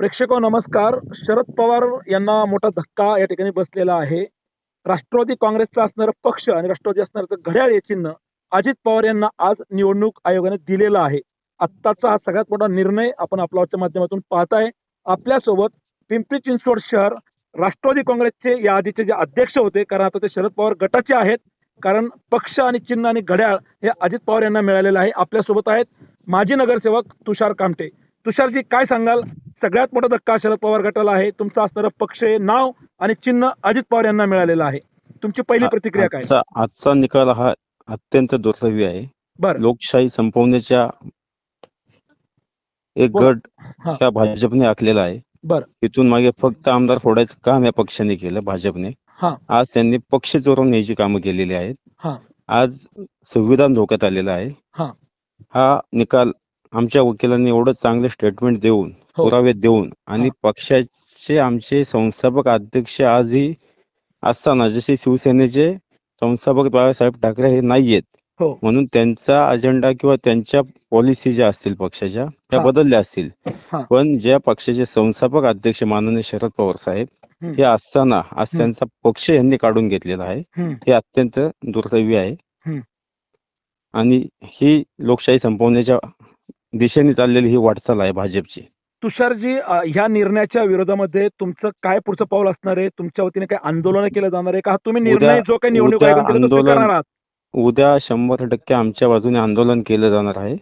प्रेक्षको नमस्कार. शरद पवार यांना मोठा धक्का या ठिकाणी बसलेला आहे. राष्ट्रवादी काँग्रेसचा असणारा पक्ष आणि राष्ट्रवादी असणारं घड्याळ हे चिन्ह अजित पवार यांना आज निवडणूक आयोगाने दिलेलं आहे. आत्ताचा हा सगळ्यात मोठा निर्णय आपण आपल्याच्या माध्यमातून पाहताय. आपल्यासोबत पिंपरी चिंचवड शहर राष्ट्रवादी काँग्रेसचे या आधीचे जे अध्यक्ष होते कारण आता ते शरद पवार गटाचे आहेत. कारण पक्ष आणि चिन्ह आणि घड्याळ हे अजित पवार यांना मिळालेलं आहे. आपल्यासोबत आहेत माजी नगरसेवक तुषार कामटे. तुषारजी काय सांगाल सगळ्यात मोठा धक्का शरद पवार गटाला आहे तुमचं असणारं पक्ष हे नाव आणि चिन्ह अजित पवार यांना मिळालेलं आहे तुमची पहिली प्रतिक्रिया काय आजचा निकाल हा अत्यंत दुर्दैवी आहे बरं लोकशाही संपवण्याच्या एक बोला. गट हा. ह्या भाजपने आखलेला आहे बरं. इथून मागे फक्त आमदार फोडायचं काम या पक्षाने केलं भाजपने हा. आज त्यांनी पक्ष चोरून न्यायची कामं केलेली आहेत हा. आज संविधान धोक्यात आलेलं आहे हा. हा निकाल आमच्या वकिलांनी एवढं चांगलं स्टेटमेंट देऊन हो. पुरावे देऊन आणि पक्षाचे आमचे संस्थापक अध्यक्ष आजही असताना जसे शिवसेनेचे संस्थापक बाळासाहेब ठाकरे हे नाहीयेत हो. म्हणून त्यांचा अजेंडा किंवा त्यांच्या पॉलिसी ज्या असतील पक्षाच्या त्या. बदलल्या असतील. पण ज्या पक्षाचे संस्थापक अध्यक्ष माननीय शरद पवार साहेब. हे असताना आज. त्यांचा पक्ष यांनी काढून घेतलेला आहे. हे अत्यंत दुर्दैवी आहे. आणि ही लोकशाही संपवण्याच्या दिशेने चाललेली ही वाटचाल आहे भाजपची. तुषारजी ह्या निर्णयाच्या विरोधामध्ये तुमचं काय पुढचं पाऊल असणार आहे? तुमच्या वतीने काय आंदोलन केलं जाणार आहे? का तुम्ही निर्णय उद्या- जो काही निवडणूक आंदोलन- उद्या शंभर टक्के आमच्या बाजूने आंदोलन केलं जाणार आहे.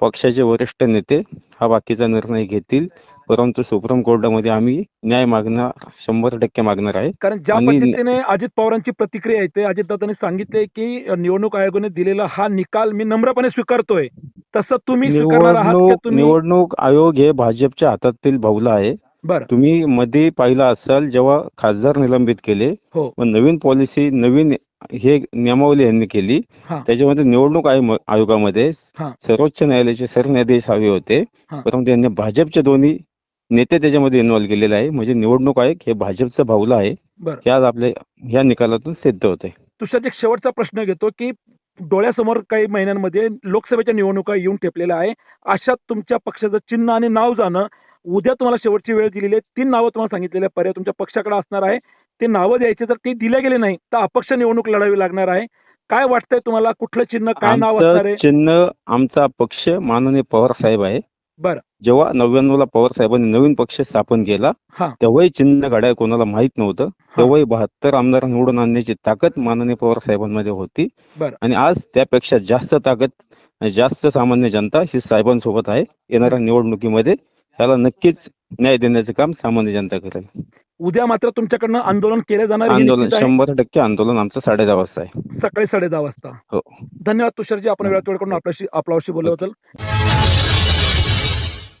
पक्षाचे वरिष्ठ नेते हा बाकीचा निर्णय घेतील. परंतु सुप्रीम कोर्टामध्ये आम्ही न्याय मागणार शंभर टक्के मागणार आहे. कारण ज्या पद्धतीने अजित पवारांची प्रतिक्रिया येते अजितदादांनी सांगितले की निवडणूक आयोगाने दिलेला हा निकाल मी नम्रपणे स्वीकारतोय. तसं तुम्ही स्वीकारणार आहात का निवडणूक तुम्ही निवडणूक आयोग हे भाजपच्या हातातील भाऊला आहे बरं तुम्ही मध्ये पाहिलं असाल जेव्हा खासदार निलंबित केले हो. व नवीन पॉलिसी नवीन हे नियमावली यांनी केली हा. त्याच्यामध्ये निवडणूक आयोग- आयोगामध्ये हा. सर्वोच्च न्यायालयाचे सरन्यायाधीश हवे होते हा. परंतु यांनी भाजपचे दोन्ही नेते त्याच्यामध्ये इन्व्हॉल्व केलेले आहे म्हणजे निवडणूक आयोग हे भाजपचं भाऊला आहे बरं. हे आज आपल्या ह्या निकालातून सिद्ध होते तुषार एक शेवटचा प्रश्न घेतो की डोळ्यासमोर काही महिन्यांमध्ये लोकसभेच्या निवडणुका येऊन ठेपलेल्या आहे. अशात तुमच्या पक्षाचं चिन्ह आणि नाव जाणं उद्या तुम्हाला शेवटची वेळ दिलेली आहे. तीन नावं तुम्हाला सांगितलेले पर्याय तुमच्या पक्षाकडे असणार आहे. ते नावं द्यायचे जर ते दिले गेले नाही तर अपक्ष निवडणूक लढावी लागणार आहे. काय वाटतंय तुम्हाला? कुठलं चिन्ह काय नाव असणार आहे? चिन्ह आमचा पक्ष माननीय पवार साहेब आहे. बरं. जेव्हा नव्याण्णव ला पवार साहेबांनी नवीन पक्ष स्थापन केला हा. तेव्हाही चिन्ह घड्याळ कोणाला माहीत नव्हतं तेव्हाही बहात्तर आमदार निवडून आणण्याची ताकद माननीय पवार साहेबांमध्ये होती बरं. आणि आज त्यापेक्षा जास्त ताकद जास्त सामान्य जनता ही साहेबांसोबत आहे येणाऱ्या निवडणुकीमध्ये त्याला नक्कीच न्याय देण्याचं काम सामान्य जनता करेल उद्या मात्र तुमच्याकडनं आंदोलन केलं जाणार हे आंदोलन निश्चित आहे. शंभर टक्के आंदोलन आमचं साडे दहा वाजता आहे सकाळी साडे दहा वाजता हो. धन्यवाद तुषारजी आपण वेळात वेळ करून आपल्याशी आपल्याशी बोलल्याबद्दल